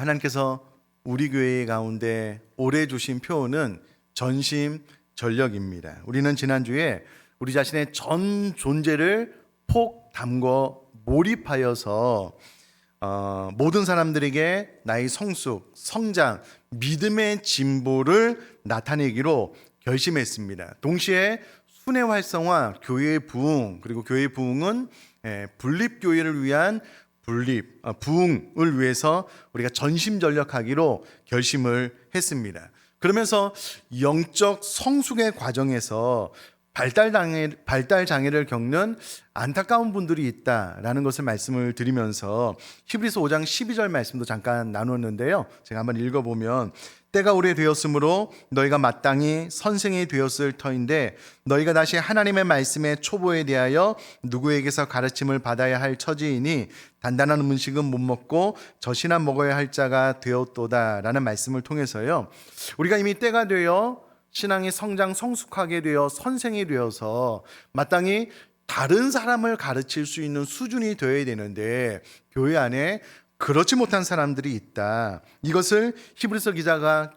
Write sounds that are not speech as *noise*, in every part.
하나님께서 우리 교회 가운데 오래 주신 표현은 전심 전력입니다. 우리는 지난주에 우리 자신의 전 존재를 폭 담궈 몰입하여서 어, 모든 사람들에게 나의 성숙, 성장, 믿음의 진보를 나타내기로 결심했습니다. 동시에 순회 활성화, 교회의 부흥, 그리고 교회의 부흥은 예, 분립 교회를 위한 분립, 어, 부흥을 위해서 우리가 전심전력하기로 결심을 했습니다. 그러면서 영적 성숙의 과정에서 발달 장애 발달 장애를 겪는 안타까운 분들이 있다라는 것을 말씀을 드리면서 히브리서 5장 12절 말씀도 잠깐 나눴는데요. 제가 한번 읽어 보면 때가 오래되었으므로 너희가 마땅히 선생이 되었을 터인데 너희가 다시 하나님의 말씀의 초보에 대하여 누구에게서 가르침을 받아야 할 처지이니 단단한 음식은 못 먹고 젖이나 먹어야 할 자가 되었도다라는 말씀을 통해서요. 우리가 이미 때가 되어 신앙이 성장 성숙하게 되어 선생이 되어서 마땅히 다른 사람을 가르칠 수 있는 수준이 되어야 되는데 교회 안에 그렇지 못한 사람들이 있다. 이것을 히브리서 기자가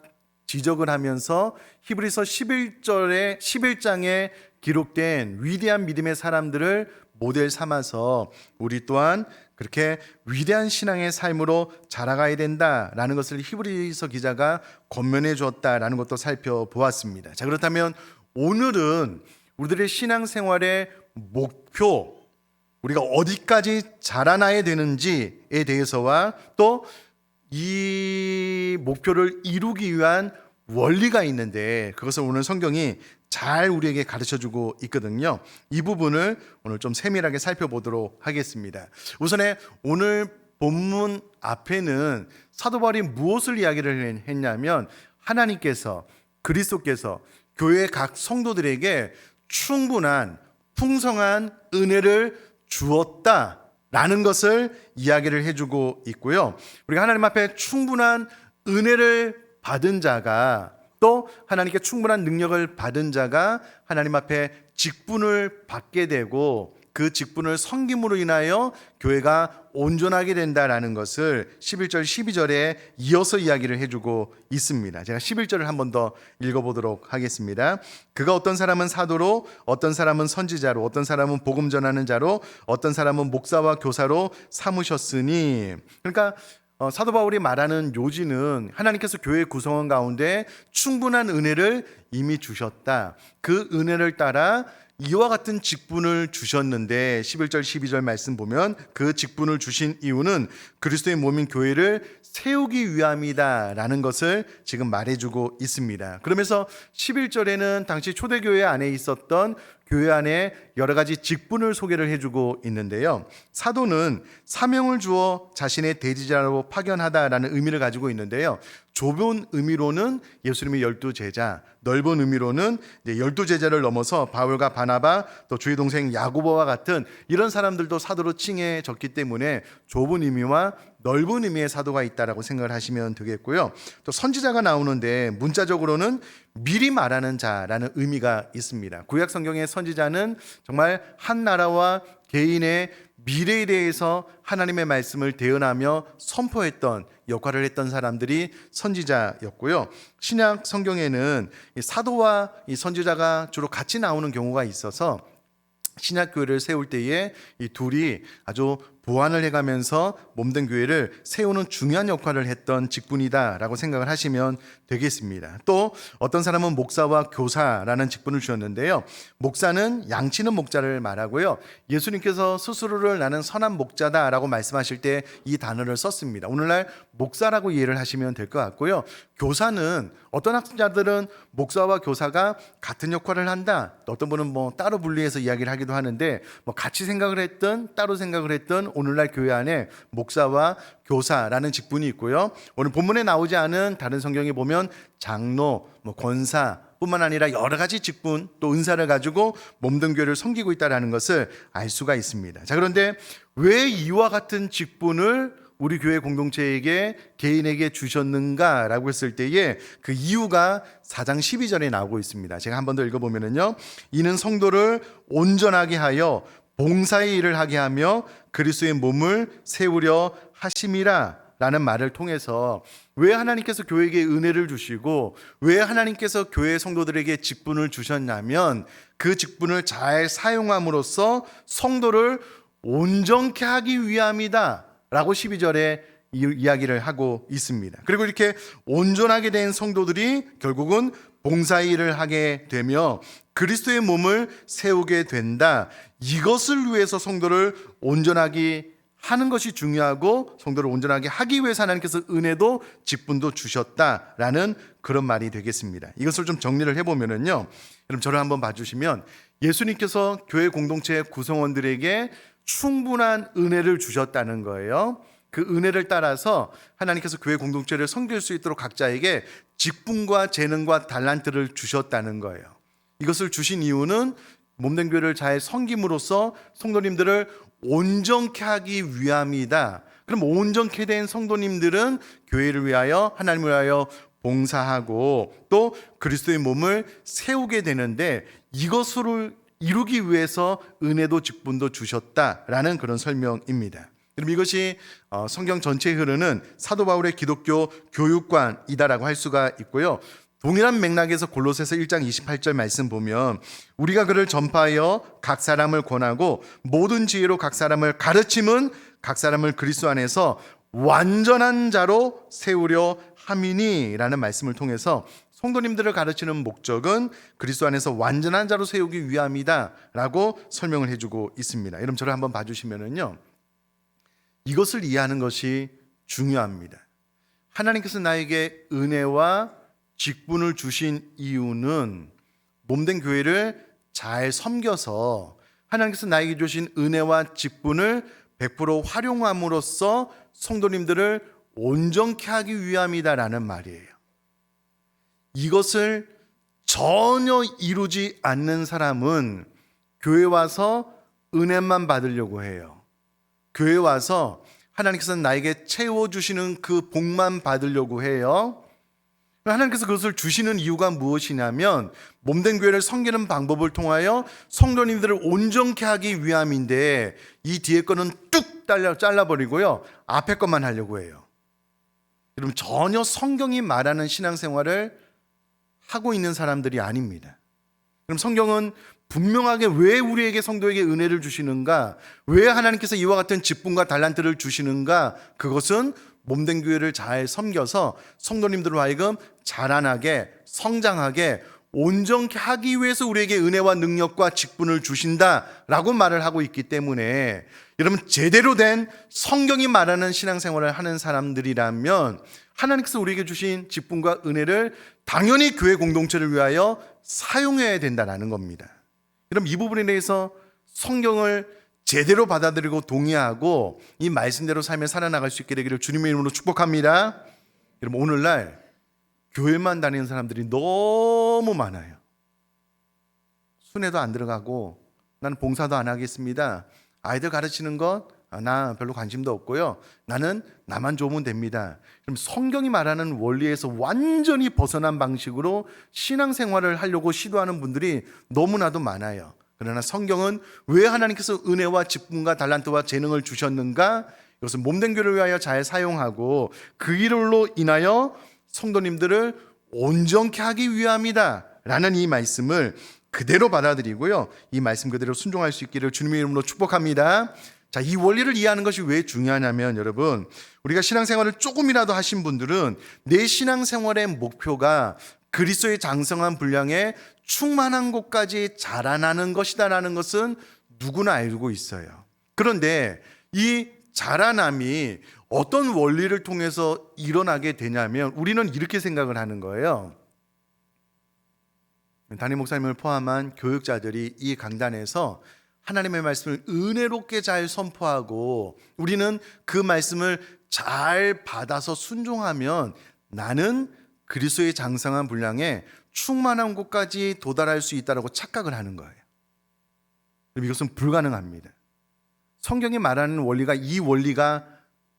지적을 하면서 히브리서 11절에 11장에 기록된 위대한 믿음의 사람들을 모델 삼아서 우리 또한 그렇게 위대한 신앙의 삶으로 자라가야 된다라는 것을 히브리서 기자가 권면해 주었다라는 것도 살펴보았습니다. 자, 그렇다면 오늘은 우리들의 신앙 생활의 목표 우리가 어디까지 자라나야 되는지에 대해서와 또 이 목표를 이루기 위한 원리가 있는데 그것을 오늘 성경이 잘 우리에게 가르쳐 주고 있거든요. 이 부분을 오늘 좀 세밀하게 살펴보도록 하겠습니다. 우선에 오늘 본문 앞에는 사도 바울이 무엇을 이야기를 했냐면 하나님께서 그리스도께서 교회 각 성도들에게 충분한 풍성한 은혜를 주었다. 라는 것을 이야기를 해주고 있고요. 우리가 하나님 앞에 충분한 은혜를 받은 자가 또 하나님께 충분한 능력을 받은 자가 하나님 앞에 직분을 받게 되고 그 직분을 섬김으로 인하여 교회가 온전하게 된다라는 것을 11절 12절에 이어서 이야기를 해주고 있습니다. 제가 11절을 한 번 더 읽어보도록 하겠습니다. 그가 어떤 사람은 사도로, 어떤 사람은 선지자로, 어떤 사람은 복음 전하는 자로, 어떤 사람은 목사와 교사로 삼으셨으니. 그러니까 어, 사도 바울이 말하는 요지는 하나님께서 교회 구성원 가운데 충분한 은혜를 이미 주셨다. 그 은혜를 따라 이와 같은 직분을 주셨는데 11절 12절 말씀 보면 그 직분을 주신 이유는 그리스도의 몸인 교회를 세우기 위함이다라는 것을 지금 말해주고 있습니다. 그러면서 11절에는 당시 초대교회 안에 있었던 교회 안에 여러 가지 직분을 소개를 해주고 있는데요. 사도는 사명을 주어 자신의 대지자로 파견하다라는 의미를 가지고 있는데요. 좁은 의미로는 예수님의 열두 제자, 넓은 의미로는 열두 제자를 넘어서 바울과 바나바 또 주의 동생 야고보와 같은 이런 사람들도 사도로 칭해졌기 때문에 좁은 의미와 넓은 의미의 사도가 있다라고 생각을 하시면 되겠고요. 또 선지자가 나오는데 문자적으로는 미리 말하는 자라는 의미가 있습니다. 구약 성경의 선지자는 정말 한 나라와 개인의 미래에 대해서 하나님의 말씀을 대언하며 선포했던 역할을 했던 사람들이 선지자였고요. 신약 성경에는 이 사도와 이 선지자가 주로 같이 나오는 경우가 있어서 신약 교회를 세울 때에 이 둘이 아주 보완을 해가면서 몸된 교회를 세우는 중요한 역할을 했던 직분이다라고 생각을 하시면 되겠습니다. 또 어떤 사람은 목사와 교사라는 직분을 주었는데요. 목사는 양치는 목자를 말하고요. 예수님께서 스스로를 나는 선한 목자다라고 말씀하실 때 이 단어를 썼습니다. 오늘날 목사라고 이해를 하시면 될 것 같고요. 교사는 어떤 학자들은 목사와 교사가 같은 역할을 한다. 어떤 분은 뭐 따로 분리해서 이야기를 하기도 하는데 뭐 같이 생각을 했든 따로 생각을 했든 오늘날 교회 안에 목사와 교사라는 직분이 있고요. 오늘 본문에 나오지 않은 다른 성경에 보면 장로, 뭐 권사, 뿐만 아니라 여러 가지 직분 또 은사를 가지고 몸든 교회를 섬기고 있다라는 것을 알 수가 있습니다. 자, 그런데 왜 이와 같은 직분을 우리 교회 공동체에게 개인에게 주셨는가라고 했을 때에 그 이유가 4장 12절에 나오고 있습니다. 제가 한 번 더 읽어보면은요. 이는 성도를 온전하게 하여 봉사의 일을 하게 하며 그리스도의 몸을 세우려 하심이라 라는 말을 통해서 왜 하나님께서 교회에게 은혜를 주시고 왜 하나님께서 교회 성도들에게 직분을 주셨냐면 그 직분을 잘 사용함으로써 성도를 온전케 하기 위함이다 라고 12절에 이 이야기를 하고 있습니다. 그리고 이렇게 온전하게 된 성도들이 결국은 봉사일을 하게 되며 그리스도의 몸을 세우게 된다. 이것을 위해서 성도를 온전하게 하는 것이 중요하고 성도를 온전하게 하기 위해서 하나님께서 은혜도 직분도 주셨다라는 그런 말이 되겠습니다. 이것을 좀 정리를 해보면은요. 여러분 저를 한번 봐주시면 예수님께서 교회 공동체 구성원들에게 충분한 은혜를 주셨다는 거예요. 그 은혜를 따라서 하나님께서 교회 공동체를 섬길 수 있도록 각자에게 직분과 재능과 달란트를 주셨다는 거예요. 이것을 주신 이유는 몸된 교회를 잘 섬김으로써 성도님들을 온전케 하기 위함이다. 그럼 온전케 된 성도님들은 교회를 위하여 하나님을 위하여 봉사하고 또 그리스도의 몸을 세우게 되는데 이것을 이루기 위해서 은혜도 직분도 주셨다라는 그런 설명입니다. 그럼 이것이 어, 성경 전체에 흐르는 사도 바울의 기독교 교육관이다라고 할 수가 있고요. 동일한 맥락에서 골로새서 1장 28절 말씀 보면 우리가 그를 전파하여 각 사람을 권하고 모든 지혜로 각 사람을 가르침은 각 사람을 그리스도 안에서 완전한 자로 세우려 함이니라는 말씀을 통해서 성도님들을 가르치는 목적은 그리스도 안에서 완전한 자로 세우기 위함이다라고 설명을 해주고 있습니다. 여러분 저를 한번 봐주시면은요. 이것을 이해하는 것이 중요합니다. 하나님께서 나에게 은혜와 직분을 주신 이유는 몸된 교회를 잘 섬겨서 하나님께서 나에게 주신 은혜와 직분을 100% 활용함으로써 성도님들을 온전케 하기 위함이다라는 말이에요. 이것을 전혀 이루지 않는 사람은 교회 와서 은혜만 받으려고 해요. 교회 와서 하나님께서 나에게 채워주시는 그 복만 받으려고 해요. 하나님께서 그것을 주시는 이유가 무엇이냐면 몸된 교회를 섬기는 방법을 통하여 성도님들을 온전케 하기 위함인데 이 뒤에 거는 뚝 잘라, 잘라버리고요. 앞에 것만 하려고 해요. 여러분 전혀 성경이 말하는 신앙생활을 하고 있는 사람들이 아닙니다. 그럼 성경은 분명하게 왜 우리에게 성도에게 은혜를 주시는가? 왜 하나님께서 이와 같은 직분과 달란트를 주시는가? 그것은 몸된 교회를 잘 섬겨서 성도님들로 하여금 자라나게 성장하게 온전케 하기 위해서 우리에게 은혜와 능력과 직분을 주신다라고 말을 하고 있기 때문에 여러분 제대로 된 성경이 말하는 신앙생활을 하는 사람들이라면 하나님께서 우리에게 주신 직분과 은혜를 당연히 교회 공동체를 위하여 사용해야 된다라는 겁니다. 그럼 이 부분에 대해서 성경을 제대로 받아들이고 동의하고 이 말씀대로 삶에 살아나갈 수 있게 되기를 주님의 이름으로 축복합니다. 여러분 오늘날 교회만 다니는 사람들이 너무 많아요. 순회도 안 들어가고 나는 봉사도 안 하겠습니다. 아이들 가르치는 것 아, 나 별로 관심도 없고요. 나는 나만 좋으면 됩니다. 그럼 성경이 말하는 원리에서 완전히 벗어난 방식으로 신앙생활을 하려고 시도하는 분들이 너무나도 많아요. 그러나 성경은 왜 하나님께서 은혜와 직분과 달란트와 재능을 주셨는가? 이것은 몸된 교를 위하여 잘 사용하고 그 일로 인하여 성도님들을 온전케 하기 위함이다. 라는 이 말씀을 그대로 받아들이고요. 이 말씀 그대로 순종할 수 있기를 주님의 이름으로 축복합니다. 자, 이 원리를 이해하는 것이 왜 중요하냐면 여러분, 우리가 신앙생활을 조금이라도 하신 분들은 내 신앙생활의 목표가 그리스도의 장성한 분량에 충만한 곳까지 자라나는 것이다라는 것은 누구나 알고 있어요. 그런데 이 자라남이 어떤 원리를 통해서 일어나게 되냐면 우리는 이렇게 생각을 하는 거예요. 담임 목사님을 포함한 교육자들이 이 강단에서 하나님의 말씀을 은혜롭게 잘 선포하고 우리는 그 말씀을 잘 받아서 순종하면 나는 그리스도의 장성한 분량에 충만한 곳까지 도달할 수 있다라고 착각을 하는 거예요. 이것은 불가능합니다. 성경이 말하는 원리가 이 원리가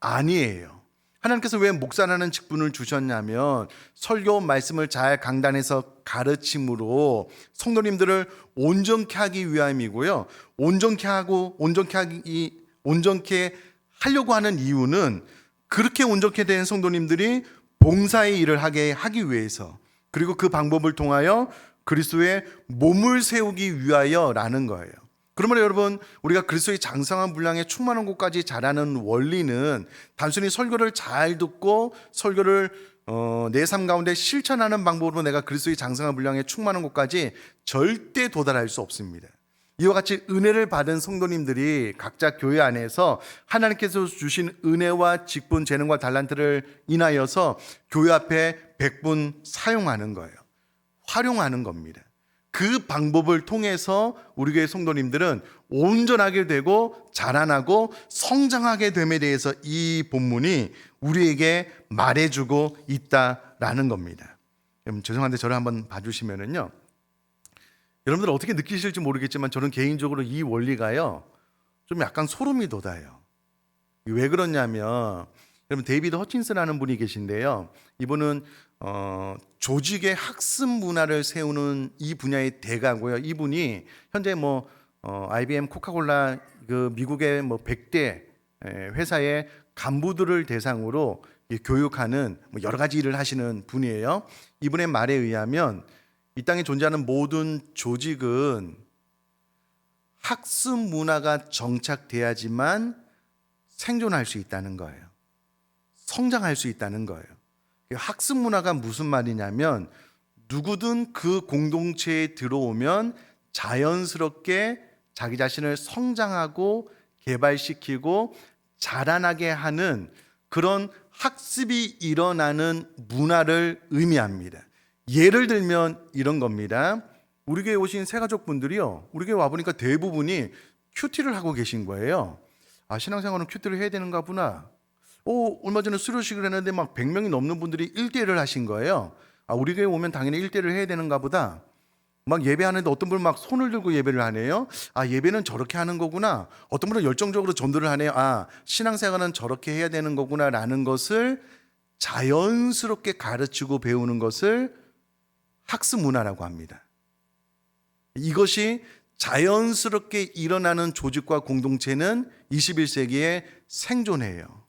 아니에요. 하나님께서 왜 목사라는 직분을 주셨냐면 설교 말씀을 잘 강단에서 가르침으로 성도님들을 온전케 하기 위함이고요. 온전케 하고 온전케 하기 온전케 하려고 하는 이유는 그렇게 온전케 된 성도님들이 봉사의 일을 하게 하기 위해서 그리고 그 방법을 통하여 그리스도의 몸을 세우기 위하여라는 거예요. 그러면 여러분 우리가 그리스도의 장성한 분량에 충만한 곳까지 자라는 원리는 단순히 설교를 잘 듣고 설교를 어, 내 삶 가운데 실천하는 방법으로 내가 그리스도의 장성한 분량에 충만한 곳까지 절대 도달할 수 없습니다. 이와 같이 은혜를 받은 성도님들이 각자 교회 안에서 하나님께서 주신 은혜와 직분, 재능과 달란트를 인하여서 교회 앞에 백분 사용하는 거예요. 활용하는 겁니다. 그 방법을 통해서 우리 교회 성도님들은 온전하게 되고 자라나고 성장하게 됨에 대해서 이 본문이 우리에게 말해주고 있다라는 겁니다. 여러분 죄송한데 저를 한번 봐주시면은요. 여러분들 어떻게 느끼실지 모르겠지만 저는 개인적으로 이 원리가요 좀 약간 소름이 돋아요. 왜 그러냐면 여러분 데이비드 허친스라는 분이 계신데요. 이분은 어, 조직의 학습 문화를 세우는 이 분야의 대가고요. 이분이 현재 뭐 어, IBM, 코카콜라 그 미국의 뭐 100대 회사의 간부들을 대상으로 이 교육하는 뭐 여러 가지 일을 하시는 분이에요. 이분의 말에 의하면 이 땅에 존재하는 모든 조직은 학습 문화가 정착돼야지만 생존할 수 있다는 거예요. 성장할 수 있다는 거예요. 학습 문화가 무슨 말이냐면 누구든 그 공동체에 들어오면 자연스럽게 자기 자신을 성장하고 개발시키고 자라나게 하는 그런 학습이 일어나는 문화를 의미합니다. 예를 들면 이런 겁니다. 우리 교회 오신 새 가족 분들이요. 우리 교회 와보니까 대부분이 큐티를 하고 계신 거예요. 아, 신앙생활은 큐티를 해야 되는가 보나. 오, 얼마 전에 수료식을 했는데 막 100명이 넘는 분들이 1대1을 하신 거예요. 아, 우리 교회 오면 당연히 1대1을 해야 되는가 보다. 막 예배하는데 어떤 분은 막 손을 들고 예배를 하네요. 아, 예배는 저렇게 하는 거구나. 어떤 분은 열정적으로 전도를 하네요. 아, 신앙생활은 저렇게 해야 되는 거구나라는 것을 자연스럽게 가르치고 배우는 것을 학습 문화라고 합니다. 이것이 자연스럽게 일어나는 조직과 공동체는 21세기에 생존해요.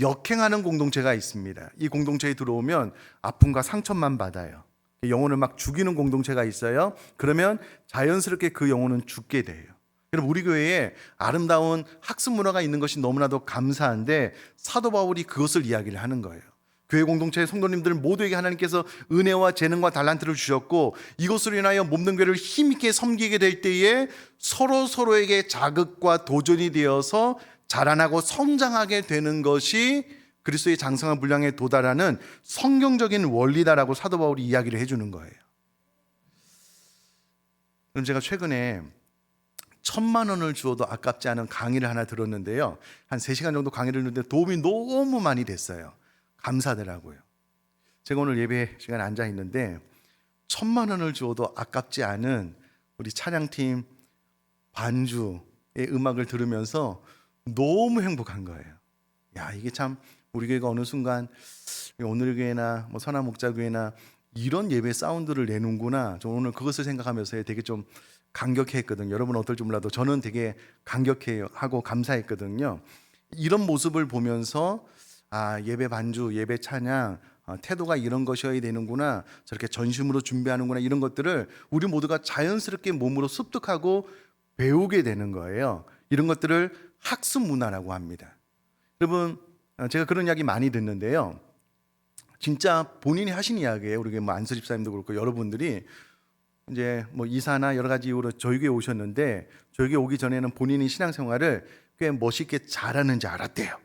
역행하는 공동체가 있습니다. 이 공동체에 들어오면 아픔과 상처만 받아요. 영혼을 막 죽이는 공동체가 있어요. 그러면 자연스럽게 그 영혼은 죽게 돼요. 여러분 우리 교회에 아름다운 학습 문화가 있는 것이 너무나도 감사한데 사도 바울이 그것을 이야기를 하는 거예요. 교회 공동체의 성도님들 모두에게 하나님께서 은혜와 재능과 달란트를 주셨고 이것으로 인하여 몸된 교회를 힘있게 섬기게 될 때에 서로 서로에게 자극과 도전이 되어서 자라나고 성장하게 되는 것이 그리스도의 장성한 분량에 도달하는 성경적인 원리다라고 사도 바울이 이야기를 해주는 거예요. 그럼 제가 최근에 천만 원을 주어도 아깝지 않은 강의를 하나 들었는데요. 한 3시간 정도 강의를 듣는데 도움이 너무 많이 됐어요. 감사하더라고요. 제가 오늘 예배 시간에 앉아 있는데 천만 원을 주어도 아깝지 않은 우리 찬양팀 반주의 음악을 들으면서 너무 행복한 거예요. 야, 이게 참 우리 교회가 어느 순간 오늘 교회나 뭐 선한 목자 교회나 이런 예배 사운드를 내는구나. 저 오늘 그것을 생각하면서 되게 좀 감격했거든요. 여러분 어떨지 몰라도 저는 되게 감격하고 감사했거든요. 이런 모습을 보면서 아 예배 반주, 예배 찬양 아, 태도가 이런 것이어야 되는구나. 저렇게 전심으로 준비하는구나. 이런 것들을 우리 모두가 자연스럽게 몸으로 습득하고 배우게 되는 거예요. 이런 것들을 학습 문화라고 합니다. 여러분 어, 제가 그런 이야기 많이 듣는데요. 진짜 본인이 하신 이야기예요. 우리 뭐 안수 집사님도 그렇고 여러분들이 이제 뭐 이사나 여러 가지 이유로 저희 교회 오셨는데 저희 교회 오기 전에는 본인이 신앙생활을 꽤 멋있게 잘하는지 알았대요.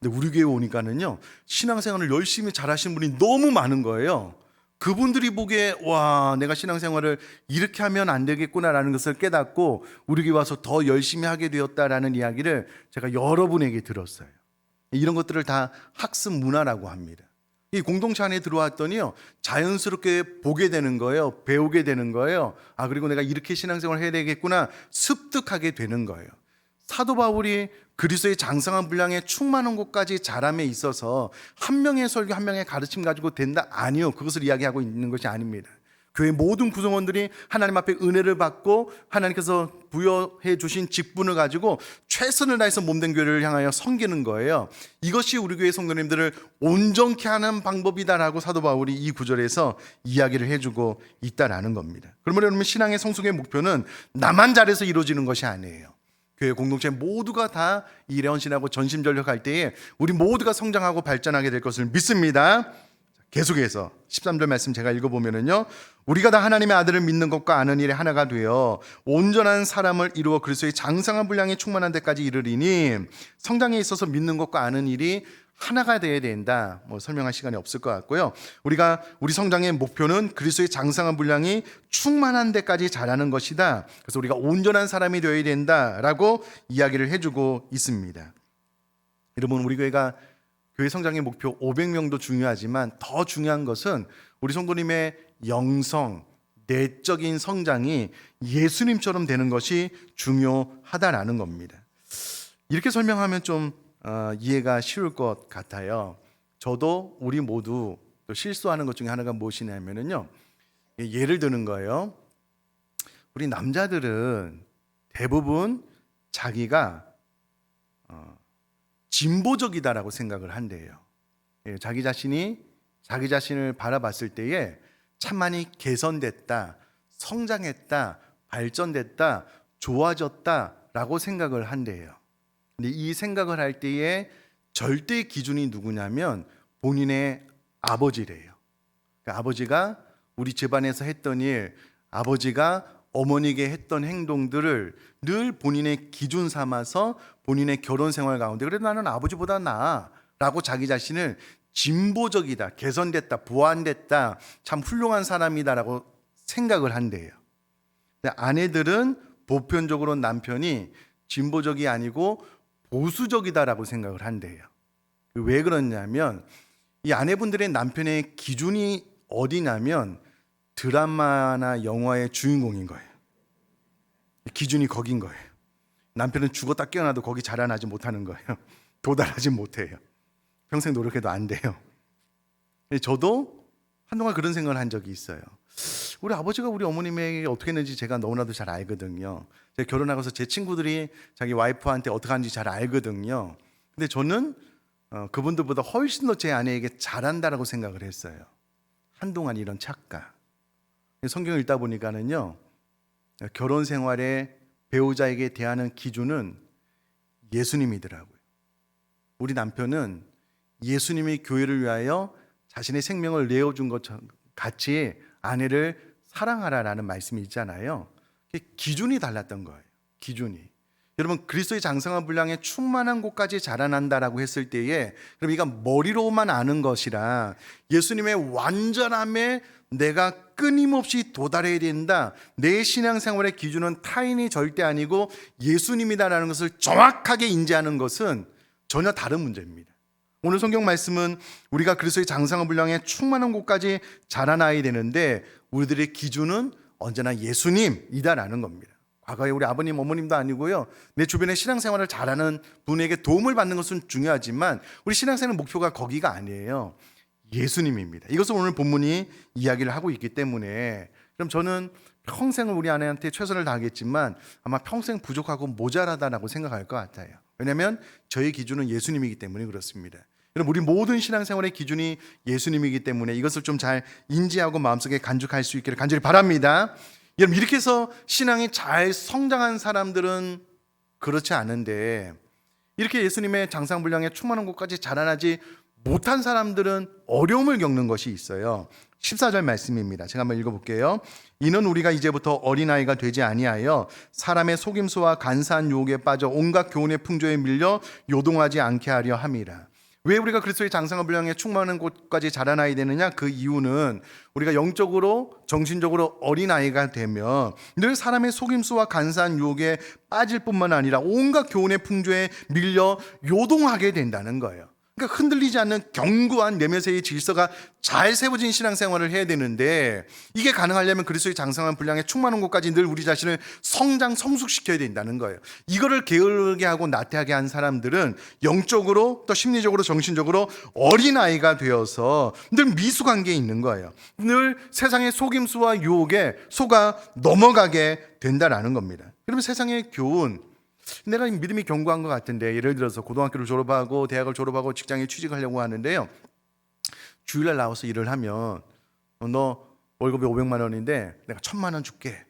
근데 우리 교회 오니까는요 신앙생활을 열심히 잘하신 분이 너무 많은 거예요. 그분들이 보기에 와 내가 신앙생활을 이렇게 하면 안 되겠구나라는 것을 깨닫고 우리 교회 와서 더 열심히 하게 되었다라는 이야기를 제가 여러분에게 들었어요. 이런 것들을 다 학습 문화라고 합니다. 이 공동체 안에 들어왔더니요 자연스럽게 보게 되는 거예요, 배우게 되는 거예요. 아 그리고 내가 이렇게 신앙생활 해야 되겠구나 습득하게 되는 거예요. 사도 바울이 그리스도의 장성한 분량에 충만한 곳까지 자람에 있어서 한 명의 설교 한 명의 가르침 가지고 된다 아니요 그것을 이야기하고 있는 것이 아닙니다. 교회 모든 구성원들이 하나님 앞에 은혜를 받고 하나님께서 부여해 주신 직분을 가지고 최선을 다해서 몸된 교회를 향하여 섬기는 거예요. 이것이 우리 교회 성도님들을 온전케 하는 방법이다라고 사도 바울이 이 구절에서 이야기를 해주고 있다라는 겁니다. 그러면 여러분 신앙의 성숙의 목표는 나만 잘해서 이루어지는 것이 아니에요. 교회 공동체 모두가 다 일에 헌신하고 전심전력할 때에 우리 모두가 성장하고 발전하게 될 것을 믿습니다. 계속해서 13절 말씀 제가 읽어보면은요. 우리가 다 하나님의 아들을 믿는 것과 아는 일에 하나가 되어 온전한 사람을 이루어 그리스도의 장성한 분량이 충만한 데까지 이르리니 성장에 있어서 믿는 것과 아는 일이 하나가 되어야 된다. 뭐 설명할 시간이 없을 것 같고요. 우리가 우리 성장의 목표는 그리스도의 장성한 분량이 충만한 데까지 자라는 것이다. 그래서 우리가 온전한 사람이 되어야 된다라고 이야기를 해주고 있습니다. 여러분 우리 교회가 교회 성장의 목표 500명도 중요하지만 더 중요한 것은 우리 성도님의 영성, 내적인 성장이 예수님처럼 되는 것이 중요하다라는 겁니다. 이렇게 설명하면 좀 어, 이해가 쉬울 것 같아요. 저도 우리 모두 또 실수하는 것 중에 하나가 무엇이냐면요. 예를 드는 거예요. 우리 남자들은 대부분 자기가 어, 진보적이다라고 생각을 한대요. 예, 자기 자신이 자기 자신을 바라봤을 때에 참 많이 개선됐다, 성장했다, 발전됐다, 좋아졌다라고 생각을 한대요. 근데 이 생각을 할 때에 절대 기준이 누구냐면 본인의 아버지래요. 그러니까 아버지가 우리 집안에서 했던 일, 아버지가 어머니에게 했던 행동들을 늘 본인의 기준 삼아서 본인의 결혼 생활 가운데 그래도 나는 아버지보다 나아라고 자기 자신을 진보적이다, 개선됐다, 보완됐다, 참 훌륭한 사람이다라고 생각을 한대요. 근데 아내들은 보편적으로 남편이 진보적이 아니고 보수적이다라고 생각을 한대요. 왜 그러냐면 이 아내분들의 남편의 기준이 어디냐면 드라마나 영화의 주인공인 거예요. 기준이 거긴 거예요. 남편은 죽었다 깨어나도 거기 자라나지 못하는 거예요. *laughs* 도달하지 못해요. 평생 노력해도 안 돼요. 저도 한동안 그런 생각을 한 적이 있어요. 우리 아버지가 우리 어머님에게 어떻게 했는지 제가 너무나도 잘 알거든요. 제가 결혼하고서 제 친구들이 자기 와이프한테 어떻게 하는지 잘 알거든요. 근데 저는 어, 그분들보다 훨씬 더 제 아내에게 잘한다라고 생각을 했어요. 한동안 이런 착각. 성경을 읽다 보니까는요, 결혼 생활에 배우자에게 대하는 기준은 예수님이더라고요. 우리 남편은 예수님이 교회를 위하여 자신의 생명을 내어준 것 같이 아내를 사랑하라라는 말씀이 있잖아요. 기준이 달랐던 거예요. 기준이. 여러분 그리스도의 장성한 분량에 충만한 곳까지 자라난다라고 했을 때에 그럼 이가 머리로만 아는 것이라 예수님의 완전함에 내가 끊임없이 도달해야 된다. 내 신앙생활의 기준은 타인이 절대 아니고 예수님이다라는 것을 정확하게 인지하는 것은 전혀 다른 문제입니다. 오늘 성경 말씀은 우리가 그리스도의 장성한 분량에 충만한 곳까지 자라나야 되는데 우리들의 기준은 언제나 예수님이다라는 겁니다. 과거에 우리 아버님, 어머님도 아니고요. 내 주변에 신앙생활을 잘하는 분에게 도움을 받는 것은 중요하지만 우리 신앙생활 목표가 거기가 아니에요. 예수님입니다. 이것을 오늘 본문이 이야기를 하고 있기 때문에 그럼 저는 평생을 우리 아내한테 최선을 다하겠지만 아마 평생 부족하고 모자라다라고 생각할 것 같아요. 왜냐하면 저의 기준은 예수님이기 때문에 그렇습니다. 여러분 우리 모든 신앙생활의 기준이 예수님이기 때문에 이것을 좀 잘 인지하고 마음속에 간직할 수 있기를 간절히 바랍니다. 여러분 이렇게 해서 신앙이 잘 성장한 사람들은 그렇지 않은데 이렇게 예수님의 장상분량에 충만한 곳까지 자라나지 못한 사람들은 어려움을 겪는 것이 있어요. 14절 말씀입니다. 제가 한번 읽어볼게요. 이는 우리가 이제부터 어린아이가 되지 아니하여 사람의 속임수와 간사한 유혹에 빠져 온갖 교훈의 풍조에 밀려 요동하지 않게 하려 함이라. 왜 우리가 그리스도의 장성한 분량에 충만한 곳까지 자라나야 되느냐? 그 이유는 우리가 영적으로 정신적으로 어린아이가 되면 늘 사람의 속임수와 간사한 유혹에 빠질 뿐만 아니라 온갖 교훈의 풍조에 밀려 요동하게 된다는 거예요. 그러니까 흔들리지 않는 견고한 내면의 질서가 잘 세워진 신앙생활을 해야 되는데 이게 가능하려면 그리스도의 장성한 분량에 충만한 곳까지 늘 우리 자신을 성장 성숙시켜야 된다는 거예요. 이거를 게으르게 하고 나태하게 한 사람들은 영적으로 또 심리적으로 정신적으로 어린 아이가 되어서 늘 미숙한 게 있는 거예요. 늘 세상의 속임수와 유혹에 속아 넘어가게 된다라는 겁니다. 그러면 세상의 교훈 내가 믿음이 견고한 것 같은데 예를 들어서 고등학교를 졸업하고 대학을 졸업하고 직장에 취직하려고 하는데요. 주일날 나와서 일을 하면 어, 너 월급이 500만 원인데 내가 1000만 원 줄게.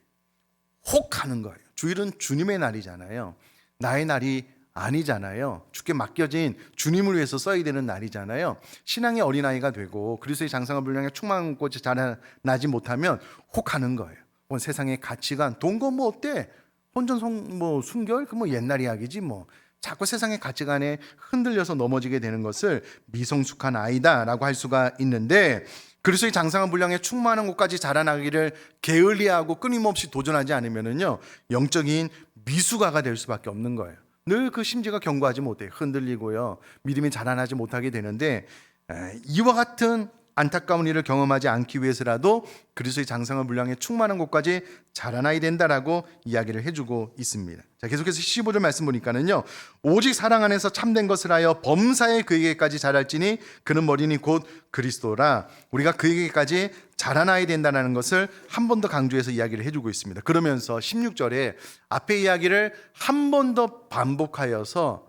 혹 하는 거예요. 주일은 주님의 날이잖아요. 나의 날이 아니잖아요. 주께 맡겨진 주님을 위해서 써야 되는 날이잖아요. 신앙의 어린아이가 되고 그리스도의 장성한 분량에 충만한 곳에 자라나지 못하면 혹하는 거예요. 뭐 세상의 가치관, 돈거뭐 어때? 혼전성 뭐 순결 그 뭐 옛날 이야기지 뭐. 자꾸 세상의 가치관에 흔들려서 넘어지게 되는 것을 미성숙한 아이다라고 할 수가 있는데 그리스도의 장성한 분량에 충만한 곳까지 자라나기를 게을리하고 끊임없이 도전하지 않으면은요 영적인 미숙아가 될 수밖에 없는 거예요. 늘 그 심지가 견고하지 못해 흔들리고요 믿음이 자라나지 못하게 되는데 에, 이와 같은 안타까운 일을 경험하지 않기 위해서라도 그리스도의 장성한 분량에 충만한 곳까지 자라나야 된다라고 이야기를 해주고 있습니다. 자 계속해서 15절 말씀 보니까는요 오직 사랑 안에서 참된 것을 하여 범사에 그에게까지 자랄지니 그는 머리니 곧 그리스도라 우리가 그에게까지 자라나야 된다는 것을 한 번 더 강조해서 이야기를 해주고 있습니다. 그러면서 16절에 앞에 이야기를 한 번 더 반복하여서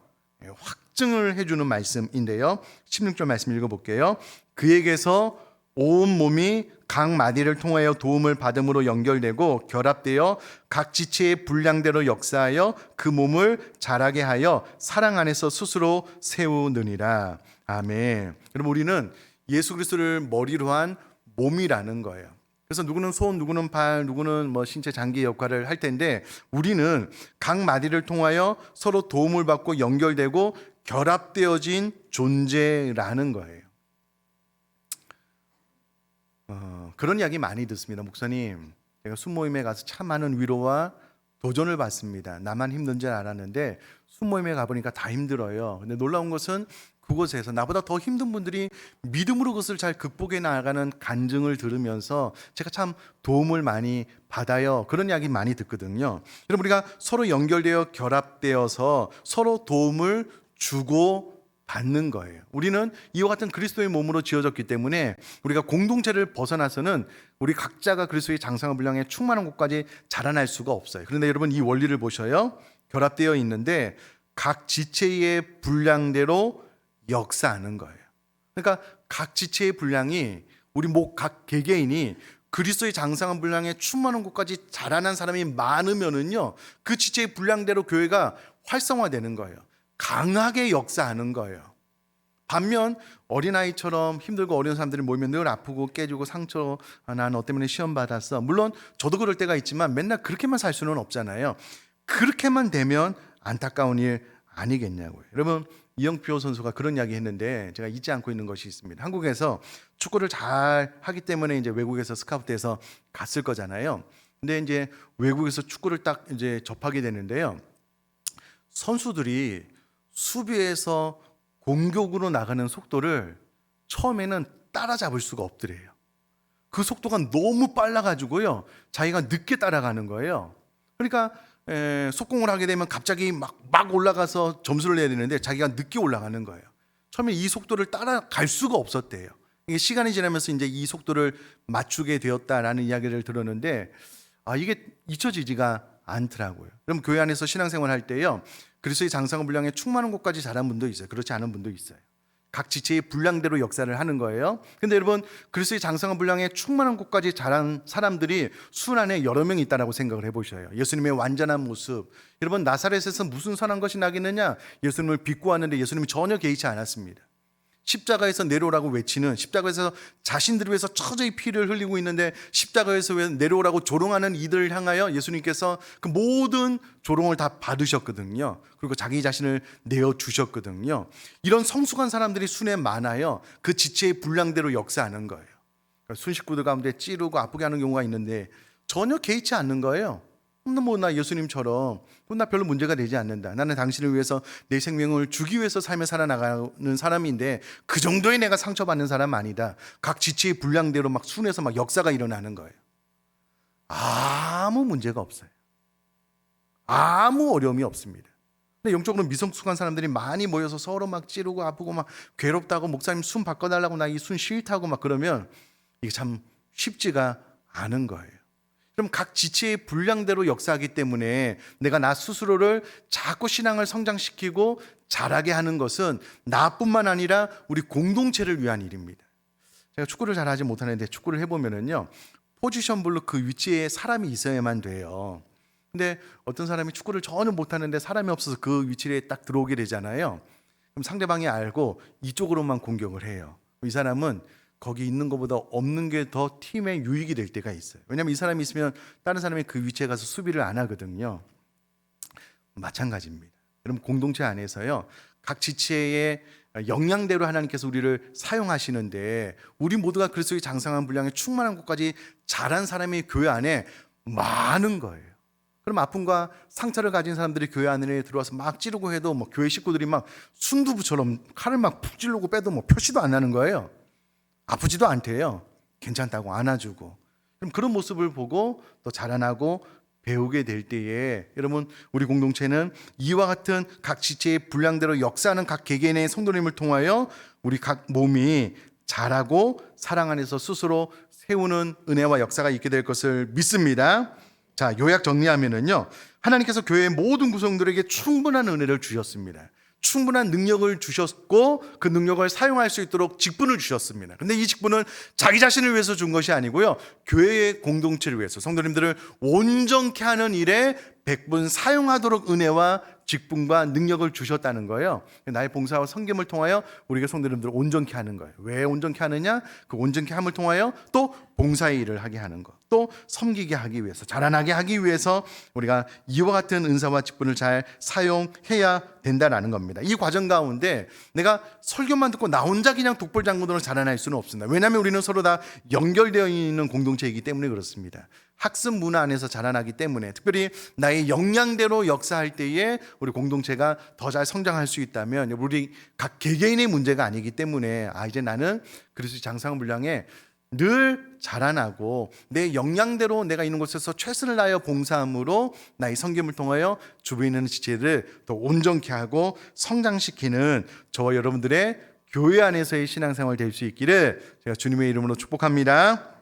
확 증을 해주는 말씀인데요. 16절 말씀 읽어볼게요. 그에게서 온 몸이 각 마디를 통하여 도움을 받음으로 연결되고 결합되어 각 지체의 분량대로 역사하여 그 몸을 자라게 하여 사랑 안에서 스스로 세우느니라. 아멘. 여러분 우리는 예수 그리스도를 머리로 한 몸이라는 거예요. 그래서 누구는 손, 누구는 발, 누구는 뭐 신체 장기 역할을 할 텐데 우리는 각 마디를 통하여 서로 도움을 받고 연결되고 결합되어진 존재라는 거예요. 어, 그런 이야기 많이 듣습니다, 목사님. 제가 순모임에 가서 참 많은 위로와 도전을 받습니다. 나만 힘든 줄 알았는데 순모임에 가보니까 다 힘들어요. 근데 놀라운 것은 그곳에서 나보다 더 힘든 분들이 믿음으로 그것을 잘 극복해 나가는 간증을 들으면서 제가 참 도움을 많이 받아요. 그런 이야기 많이 듣거든요. 여러분 우리가 서로 연결되어 결합되어서 서로 도움을 주고 받는 거예요. 우리는 이와 같은 그리스도의 몸으로 지어졌기 때문에 우리가 공동체를 벗어나서는 우리 각자가 그리스도의 장성한 분량에 충만한 곳까지 자라날 수가 없어요. 그런데 여러분 이 원리를 보셔요. 결합되어 있는데 각 지체의 분량대로 역사하는 거예요. 그러니까 각 지체의 분량이 우리 목 각 개개인이 그리스도의 장성한 분량에 충만한 곳까지 자라난 사람이 많으면은요 그 지체의 분량대로 교회가 활성화되는 거예요. 강하게 역사하는 거예요. 반면 어린아이처럼 힘들고 어려운 사람들이 모이면 늘 아프고 깨지고 상처 아, 난너 때문에 시험 받았어. 물론 저도 그럴 때가 있지만 맨날 그렇게만 살 수는 없잖아요. 그렇게만 되면 안타까운 일 아니겠냐고요. 여러분 이영표 선수가 그런 이야기 했는데 제가 잊지 않고 있는 것이 있습니다. 한국에서 축구를 잘 하기 때문에 이제 외국에서 스카우트돼서 갔을 거잖아요. 근데 이제 외국에서 축구를 딱 이제 접하게 되는데요. 선수들이 수비에서 공격으로 나가는 속도를 처음에는 따라잡을 수가 없더래요. 그 속도가 너무 빨라가지고요. 자기가 늦게 따라가는 거예요. 그러니까 에, 속공을 하게 되면 갑자기 막, 막 올라가서 점수를 내야 되는데 자기가 늦게 올라가는 거예요. 처음에 이 속도를 따라갈 수가 없었대요. 이게 시간이 지나면서 이제 이 속도를 맞추게 되었다라는 이야기를 들었는데 아, 이게 잊혀지지가 않더라고요. 그럼 교회 안에서 신앙생활 할 때요. 그리스도의 장성한 분량에 충만한 곳까지 자란 분도 있어요. 그렇지 않은 분도 있어요. 각 지체의 분량대로 역사를 하는 거예요. 근데 여러분 그리스도의 장성한 분량에 충만한 곳까지 자란 사람들이 순 안에 여러 명 있다라고 생각을 해보셔요. 예수님의 완전한 모습. 여러분 나사렛에서 무슨 선한 것이 나겠느냐? 예수님을 왔는데 예수님이 전혀 개의치 않았습니다. 십자가에서 내려오라고 외치는 십자가에서 자신들을 위해서 처저히 피를 흘리고 있는데 십자가에서 내려오라고 조롱하는 이들을 향하여 예수님께서 그 모든 조롱을 다 받으셨거든요. 그리고 자기 자신을 내어 주셨거든요. 이런 성숙한 사람들이 순에 많아요. 그 지체의 분량대로 역사하는 거예요. 그러니까 순식구들 가운데 찌르고 아프게 하는 경우가 있는데 전혀 개의치 않는 거예요. 뭐나 예수님처럼 그건 나 별로 문제가 되지 않는다. 나는 당신을 위해서 내 생명을 주기 위해서 삶에 살아나가는 사람인데 그 정도의 내가 상처받는 사람 아니다. 각 지체의 분량대로 막 순에서 막 역사가 일어나는 거예요. 아무 문제가 없어요. 아무 어려움이 없습니다. 근데 영적으로 미성숙한 사람들이 많이 모여서 서로 막 찌르고 아프고 막 괴롭다고 목사님 숨 바꿔달라고 나이숨 싫다고 막 그러면 이게 참 쉽지가 않은 거예요. 그럼 각 지체의 분량대로 역사하기 때문에 내가 나 스스로를 자꾸 신앙을 성장시키고 잘하게 하는 것은 나뿐만 아니라 우리 공동체를 위한 일입니다. 제가 축구를 잘 하지 못하는데 축구를 해보면은요 포지션별로 그 위치에 사람이 있어야만 돼요. 근데 어떤 사람이 축구를 전혀 못하는데 사람이 없어서 그 위치에 딱 들어오게 되잖아요. 그럼 상대방이 알고 이쪽으로만 공격을 해요. 이 사람은 거기 있는 것보다 없는 게 더 팀의 유익이 될 때가 있어요. 왜냐하면 이 사람이 있으면 다른 사람이 그 위치에 가서 수비를 안 하거든요. 마찬가지입니다. 그럼 공동체 안에서요. 각 지체의 역량대로 하나님께서 우리를 사용하시는데 우리 모두가 그리스도의 장성한 분량에 충만한 곳까지 자란 사람이 교회 안에 많은 거예요. 그럼 아픔과 상처를 가진 사람들이 교회 안에 들어와서 막 찌르고 해도 뭐 교회 식구들이 막 순두부처럼 칼을 막 푹 찌르고 빼도 뭐 표시도 안 나는 거예요. 아프지도 않대요. 괜찮다고 안아주고. 그럼 그런 모습을 보고 또 자라나고 배우게 될 때에 여러분 우리 공동체는 이와 같은 각 지체의 분량대로 역사하는 각 개개인의 성도님을 통하여 우리 각 몸이 자라고 사랑 안에서 스스로 세우는 은혜와 역사가 있게 될 것을 믿습니다. 자, 요약 정리하면은요. 하나님께서 교회의 모든 구성들에게 충분한 은혜를 주셨습니다. 충분한 능력을 주셨고 그 능력을 사용할 수 있도록 직분을 주셨습니다. 근데 이 직분은 자기 자신을 위해서 준 것이 아니고요. 교회의 공동체를 위해서 성도님들을 온전케 하는 일에 백분 사용하도록 은혜와 직분과 능력을 주셨다는 거예요. 나의 봉사와 성김을 통하여 우리가 성도님들을 온전케 하는 거예요. 왜 온전케 하느냐? 그 온전케 함을 통하여 또 봉사의 일을 하게 하는 것. 또 섬기게 하기 위해서 자라나게 하기 위해서 우리가 이와 같은 은사와 직분을 잘 사용해야 된다라는 겁니다. 이 과정 가운데 내가 설교만 듣고 나 혼자 그냥 독불장군으로 자라날 수는 없습니다. 왜냐하면 우리는 서로 다 연결되어 있는 공동체이기 때문에 그렇습니다. 학습 문화 안에서 자라나기 때문에 특별히 나의 역량대로 역사할 때에 우리 공동체가 더 잘 성장할 수 있다면 우리 각 개개인의 문제가 아니기 때문에 아 이제 나는 그리스도 장상 분량에 늘 자라나고 내 역량대로 내가 있는 곳에서 최선을 다하여 봉사함으로 나의 성김을 통하여 주변에 있는 지체를 더 온전케 하고 성장시키는 저와 여러분들의 교회 안에서의 신앙생활 될 수 있기를 제가 주님의 이름으로 축복합니다.